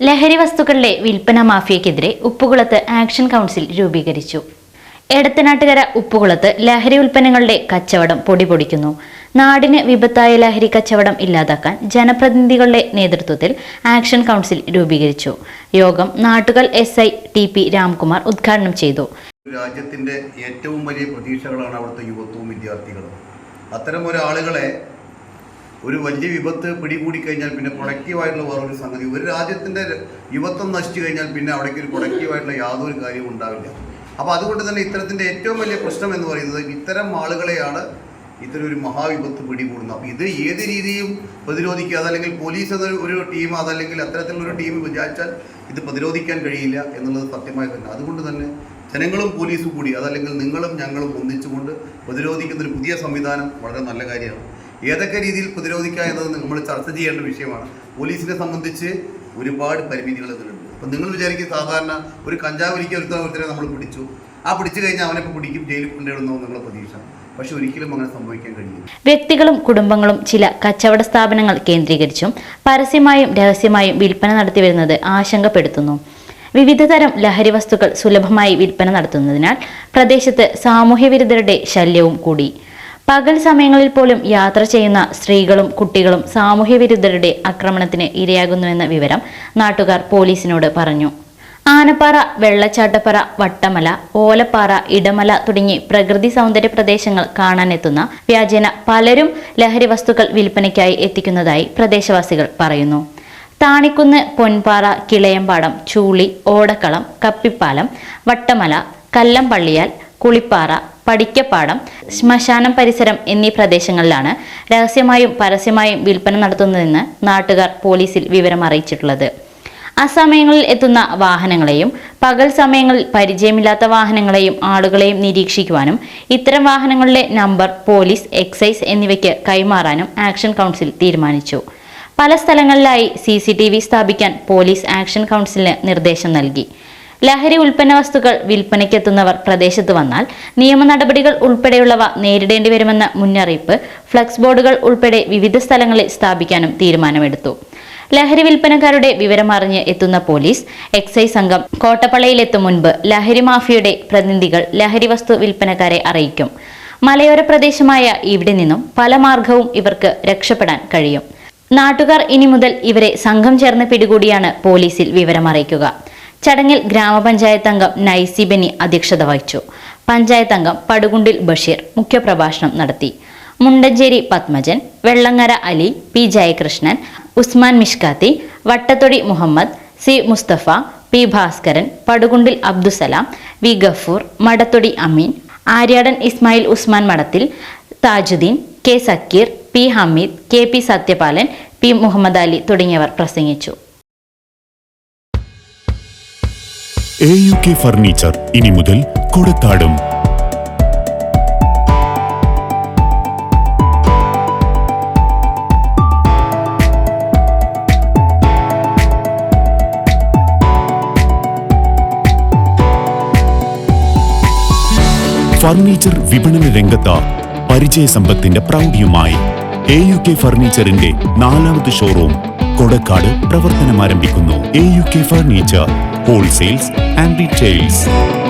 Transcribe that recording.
ലഹരി വസ്തുക്കളുടെ വിൽപ്പന മാഫിയക്കെതിരെ ഉപ്പുകുളത്ത് ആക്ഷൻ കൗൺസിൽ രൂപീകരിച്ചു. എടത്തനാട്ടുകര ഉപ്പുകുളത്ത് ലഹരി ഉൽപ്പന്നങ്ങളുടെ കച്ചവടം പൊടിപൊടിക്കുന്നു. നാടിന് വിപത്തായ ലഹരി കച്ചവടം ഇല്ലാതാക്കാൻ ജനപ്രതിനിധികളുടെ നേതൃത്വത്തിൽ ആക്ഷൻ കൗൺസിൽ രൂപീകരിച്ചു. യോഗം Nattukal S I T P Ramkumar ഉദ്ഘാടനം ചെയ്തു. രാജ്യത്തിന്റെ ഏറ്റവും വലിയ പ്രതീക്ഷകളാണ് അവിടുത്തെ യുവത്വവും വിദ്യാർത്ഥികളും. അത്തരം ഒരാളുകളെ ഒരു വലിയ വിപത്ത് പിടികൂടി കഴിഞ്ഞാൽ പിന്നെ പ്രൊഡക്റ്റീവായിട്ടുള്ള വേറൊരു സംഗതി. ഒരു രാജ്യത്തിന്റെ യുവത്വം നശിച്ചു കഴിഞ്ഞാൽ പിന്നെ അവിടേക്ക് ഒരു പ്രൊഡക്റ്റീവായിട്ടുള്ള യാതൊരു കാര്യവും ഉണ്ടാവില്ല. അപ്പോൾ അതുകൊണ്ട് തന്നെ ഇത്തരത്തിന്റെ ഏറ്റവും വലിയ പ്രശ്നം എന്ന് പറയുന്നത് ഇത്തരം ആളുകളെയാണ് ഇത്തരം ഒരു മഹാവിപത്ത് പിടികൂടുന്നത്. അപ്പോൾ ഇത് ഏത് രീതിയും പ്രതിരോധിക്കുക അതല്ലെങ്കിൽ പോലീസ് എന്നൊരു ഒരു ടീം അതല്ലെങ്കിൽ അത്തരത്തിലുള്ള ഒരു ടീം വിചാരിച്ചാൽ ഇത് പ്രതിരോധിക്കാൻ കഴിയില്ല എന്നുള്ളത് സത്യമായി തന്നെ. അതുകൊണ്ട് തന്നെ ജനങ്ങളും പോലീസും കൂടി അതല്ലെങ്കിൽ നിങ്ങളും ഞങ്ങളും ഒന്നിച്ചുകൊണ്ട് പ്രതിരോധിക്കുന്ന ഒരു പുതിയ സംവിധാനം വളരെ നല്ല കാര്യമാണ്. ഏതൊക്കെ രീതിയിൽ പ്രതിരോധിക്കുക എന്നത് നമ്മൾ ചർച്ച ചെയ്യേണ്ട വിഷയമാണ്. പോലീസിനെ സംബന്ധിച്ച് ഒരുപാട് പരിമിതികൾ ഇതിലുണ്ട്. അപ്പം നിങ്ങൾ വിചാരിക്കും സാധാരണ ഒരു കഞ്ചാവ് ഒരിക്കൽ നമ്മൾ പിടിച്ചു. ആ പിടിച്ചു കഴിഞ്ഞാൽ അവനെ പിടിക്കും ജയിലിൽ കൊണ്ടുവരുന്നോ എന്നുള്ള പ്രതീക്ഷ. പക്ഷെ ഒരിക്കലും അങ്ങനെ സംഭവിക്കാൻ കഴിയില്ല. വ്യക്തികളും കുടുംബങ്ങളും ചില കച്ചവട സ്ഥാപനങ്ങൾ കേന്ദ്രീകരിച്ചും പരസ്യമായും രഹസ്യമായും വിൽപ്പന നടത്തി വരുന്നത് ആശങ്കപ്പെടുത്തുന്നു. വിവിധതരം ലഹരി വസ്തുക്കൾ സുലഭമായി വിൽപ്പന നടത്തുന്നതിനാൽ പ്രദേശത്ത് സാമൂഹ്യവിരുദ്ധരുടെ ശല്യവും കൂടി. പകൽ സമയങ്ങളിൽ പോലും യാത്ര ചെയ്യുന്ന സ്ത്രീകളും കുട്ടികളും സാമൂഹ്യ വിരുദ്ധരുടെ ആക്രമണത്തിന് ഇരയാകുന്നുവെന്ന വിവരം നാട്ടുകാർ പോലീസിനോട് പറഞ്ഞു. ആനപ്പാറ വെള്ളച്ചാട്ടപ്പാറ വട്ടമല ഓലപ്പാറ ഇടമല തുടങ്ങി പ്രകൃതി സൗന്ദര്യ പ്രദേശങ്ങൾ കാണാനെത്തുന്ന വ്യാജേന പലരും ലഹരി വസ്തുക്കൾ വിൽപ്പനയ്ക്കായി എത്തിക്കുന്നതായി പ്രദേശവാസികൾ പറയുന്നു. താണിക്കുന്ന് പൊൻപാറ കിളയമ്പാടം ചൂളി ഓടക്കളം കപ്പിപ്പാലം വട്ടമല കല്ലംപള്ളിയാൽ കുളിപ്പാറ പടിക്കപ്പാടം ശ്മശാനം പരിസരം എന്നീ പ്രദേശങ്ങളിലാണ് രഹസ്യമായും പരസ്യമായും വിൽപ്പന നടത്തുന്നതെന്ന് നാട്ടുകാർ പോലീസിൽ വിവരം അറിയിച്ചിട്ടുള്ളത്. അസമയങ്ങളിൽ എത്തുന്ന വാഹനങ്ങളെയും പകൽ സമയങ്ങളിൽ പരിചയമില്ലാത്ത വാഹനങ്ങളെയും ആളുകളെയും നിരീക്ഷിക്കുവാനും ഇത്തരം വാഹനങ്ങളുടെ നമ്പർ പോലീസ് എക്സൈസ് എന്നിവയ്ക്ക് കൈമാറാനും ആക്ഷൻ കൗൺസിൽ തീരുമാനിച്ചു. പല സ്ഥലങ്ങളിലായി സി സ്ഥാപിക്കാൻ പോലീസ് ആക്ഷൻ കൗൺസിലിന് നിർദ്ദേശം നൽകി. ലഹരി ഉൽപ്പന്ന വസ്തുക്കൾ വിൽപ്പനയ്ക്കെത്തുന്നവർ പ്രദേശത്ത് വന്നാൽ നിയമ നടപടികൾ ഉൾപ്പെടെയുള്ളവ നേരിടേണ്ടി വരുമെന്ന മുന്നറിയിപ്പ് ഫ്ലക്സ് ബോർഡുകൾ ഉൾപ്പെടെ വിവിധ സ്ഥലങ്ങളിൽ സ്ഥാപിക്കാനും തീരുമാനമെടുത്തു. ലഹരി വിൽപ്പനക്കാരുടെ വിവരമറിഞ്ഞ് എത്തുന്ന പോലീസ് എക്സൈസ് സംഘം കോട്ടപ്പള്ളയിലെത്തും മുൻപ് ലഹരി മാഫിയയുടെ പ്രതിനിധികൾ ലഹരി വസ്തു വിൽപ്പനക്കാരെ അറിയിക്കും. മലയോര പ്രദേശമായ ഇവിടെ നിന്നും പല മാർഗവും ഇവർക്ക് രക്ഷപ്പെടാൻ കഴിയും. നാട്ടുകാർ ഇനി മുതൽ ഇവരെ സംഘം ചേർന്ന് പിടികൂടിയാണ് പോലീസിൽ വിവരമറിയിക്കുക. ചടങ്ങിൽ ഗ്രാമപഞ്ചായത്ത് അംഗം നൈസി ബെന്നി അധ്യക്ഷത വഹിച്ചു. പഞ്ചായത്ത് അംഗം പടുകുണ്ടിൽ ബഷീർ മുഖ്യപ്രഭാഷണം നടത്തി. Mundancheri Padmajan Vellangara Ali P Jayakrishnan Usman Mishkathi Vattathodi Muhammad C Mustafa P Bhaskaran പടുകുണ്ടിൽ Abdussalam V Gafoor Madathodi Ameen Aryadan Ismail Usman മടത്തിൽ Thajudheen K Sakkeer P Hameed K P Sathyapalan P Muhammad Ali തുടങ്ങിയവർ പ്രസംഗിച്ചു. ഫർണിച്ചർ ഇനി മുതൽ കൊടുത്താടും. ഫർണിച്ചർ വിപണന രംഗത്ത് പരിചയസമ്പത്തിന്റെ പ്രൗഢിയുമായി എ യു കെ ഫർണിച്ചറിന്റെ നാലാമത് showroom Kodakkad പ്രവർത്തനമാരംഭിക്കുന്നു. A U K furniture wholesales and retails.